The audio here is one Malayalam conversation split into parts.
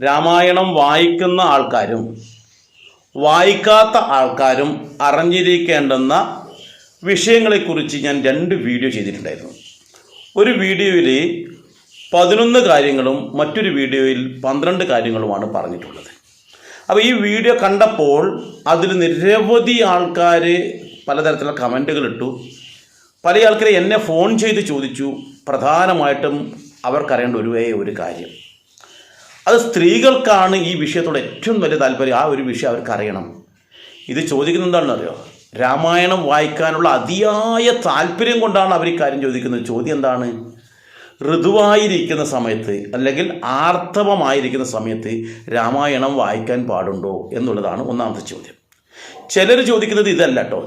രാമായണം വായിക്കുന്ന ആൾക്കാരും വായിക്കാത്ത ആൾക്കാരും അറിഞ്ഞിരിക്കേണ്ടുന്ന വിഷയങ്ങളെക്കുറിച്ച് ഞാൻ രണ്ട് വീഡിയോ ചെയ്തിട്ടുണ്ടായിരുന്നു. ഒരു വീഡിയോയിൽ പതിനൊന്ന് കാര്യങ്ങളും മറ്റൊരു വീഡിയോയിൽ പന്ത്രണ്ട് കാര്യങ്ങളുമാണ് പറഞ്ഞിട്ടുള്ളത്. അപ്പോൾ ഈ വീഡിയോ കണ്ടപ്പോൾ അതിൽ നിരവധി ആൾക്കാർ പലതരത്തിലുള്ള കമന്റുകൾ ഇട്ടു. പല ആൾക്കാരെ എന്നെ ഫോൺ ചെയ്ത് ചോദിച്ചു. പ്രധാനമായിട്ടും അവർക്കറിയേണ്ട ഒരു ഒരു കാര്യം. അത് സ്ത്രീകൾക്കാണ് ഈ വിഷയത്തോട് ഏറ്റവും വലിയ താല്പര്യം. ആ ഒരു വിഷയം അവർക്ക് അറിയണം. ഇത് ചോദിക്കുന്നത് എന്താണെന്ന് അറിയോ രാമായണം വായിക്കാനുള്ള അതിയായ താല്പര്യം കൊണ്ടാണ് അവർ ഈ കാര്യം ചോദിക്കുന്നത്. ചോദ്യം എന്താണ്? ഋതുവായിരിക്കുന്ന സമയത്ത് അല്ലെങ്കിൽ ആർത്തവമായിരിക്കുന്ന സമയത്ത് രാമായണം വായിക്കാൻ പാടുണ്ടോ എന്നുള്ളതാണ് ഒന്നാമത്തെ ചോദ്യം. ചിലർ ചോദിക്കുന്നത് ഇതല്ല കേട്ടോ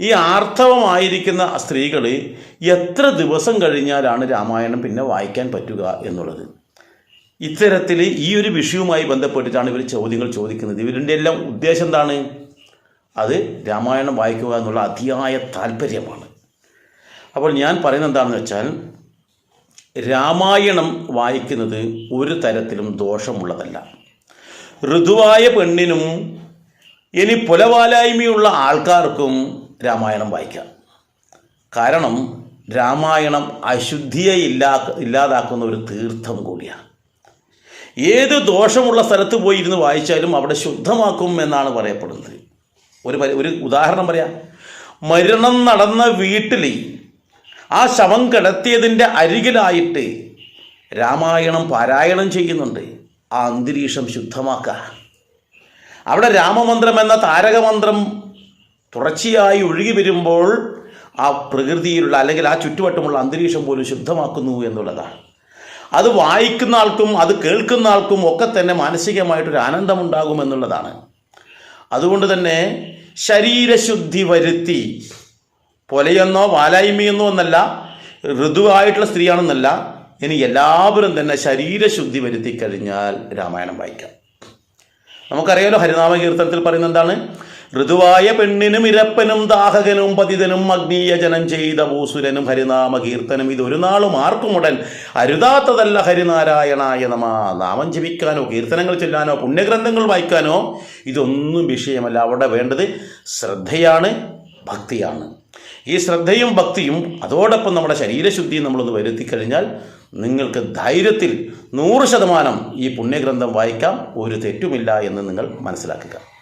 ഈ ആർത്തവമായിരിക്കുന്ന സ്ത്രീകൾ എത്ര ദിവസം കഴിഞ്ഞാലാണ് രാമായണം പിന്നെ വായിക്കാൻ പറ്റുക എന്നുള്ളത്? ഇത്തരത്തിൽ ഈ ഒരു വിഷയവുമായി ബന്ധപ്പെട്ടിട്ടാണ് ഇവർ ചോദ്യങ്ങൾ ചോദിക്കുന്നത്. ഇവരുടെ എല്ലാം ഉദ്ദേശം എന്താണ്? അത് രാമായണം വായിക്കുക എന്നുള്ള അതിയായ താല്പര്യമാണ്. അപ്പോൾ ഞാൻ പറയുന്നത് എന്താണെന്ന് വെച്ചാൽ രാമായണം വായിക്കുന്നത് ഒരു തരത്തിലും ദോഷമുള്ളതല്ല. ഋതുവായ പെണ്ണിനും ഇനി പുലവാലായ്മയുള്ള ആൾക്കാർക്കും രാമായണം വായിക്കാം. കാരണം രാമായണം അശുദ്ധിയെ ഇല്ലാ ഇല്ലാതാക്കുന്ന ഒരു തീർത്ഥം കൂടിയാണ്. ഏത് ദോഷമുള്ള സ്ഥലത്ത് പോയി ഇരുന്ന് വായിച്ചാലും അവിടെ ശുദ്ധമാക്കും എന്നാണ് പറയപ്പെടുന്നത്. ഒരു ഒരു ഉദാഹരണം പറയാം. മരണം നടന്ന വീട്ടിൽ ആ ശവം കിടത്തിയതിന്റെ അരികിലായിട്ട് രാമായണം പാരായണം ചെയ്യുന്നുണ്ട്. ആ അന്തരീക്ഷം ശുദ്ധമാക്കുക. അവിടെ രാമമന്ത്രം എന്ന താരകമന്ത്രം തുടർച്ചയായി ഒഴുകി വരുമ്പോൾ ആ പ്രകൃതിയിലുള്ള അല്ലെങ്കിൽ ആ ചുറ്റുവട്ടമുള്ള അന്തരീക്ഷം പോലും ശുദ്ധമാക്കുന്നു എന്നുള്ളതാണ്. അത് വായിക്കുന്ന ആൾക്കും അത് കേൾക്കുന്ന ആൾക്കും ഒക്കെ തന്നെ മാനസികമായിട്ടൊരു ആനന്ദമുണ്ടാകും എന്നുള്ളതാണ്. അതുകൊണ്ട് തന്നെ ശരീരശുദ്ധി വരുത്തി പൊലയെന്നോ വാലായ്മയെന്നോ എന്നല്ല ഋതുവായിട്ടുള്ള സ്ത്രീയാണെന്നല്ല ഇനി എല്ലാവരും തന്നെ ശരീരശുദ്ധി വരുത്തി കഴിഞ്ഞാൽ രാമായണം വായിക്കാം. നമുക്കറിയാലോ ഹരിനാമ കീർത്തനത്തിൽ പറയുന്നത് എന്താണ്? ഋതുവായ പെണ്ണിനും ഇരപ്പനും ദാഹകനും പതിതനും അഗ്നീയജനം ചെയ്ത ഭൂസുരനും ഹരിനാമ കീർത്തനം ഇത് ഒരു നാളും ആർക്കുമുടൻ അരുതാത്തതല്ല ഹരിനാരായണായ നമ. നാമം ജപിക്കാനോ കീർത്തനങ്ങൾ ചൊല്ലാനോ പുണ്യഗ്രന്ഥങ്ങൾ വായിക്കാനോ ഇതൊന്നും വിഷയമല്ല. അവിടെ വേണ്ടത് ശ്രദ്ധയാണ് ഭക്തിയാണ്. ഈ ശ്രദ്ധയും ഭക്തിയും അതോടൊപ്പം നമ്മുടെ ശരീരശുദ്ധിയും നമ്മളൊന്ന് വരുത്തി കഴിഞ്ഞാൽ നിങ്ങൾക്ക് ധൈര്യത്തിൽ നൂറ് ശതമാനം ഈ പുണ്യഗ്രന്ഥം വായിക്കാം. ഒരു തെറ്റുമില്ല എന്ന് നിങ്ങൾ മനസ്സിലാക്കുക.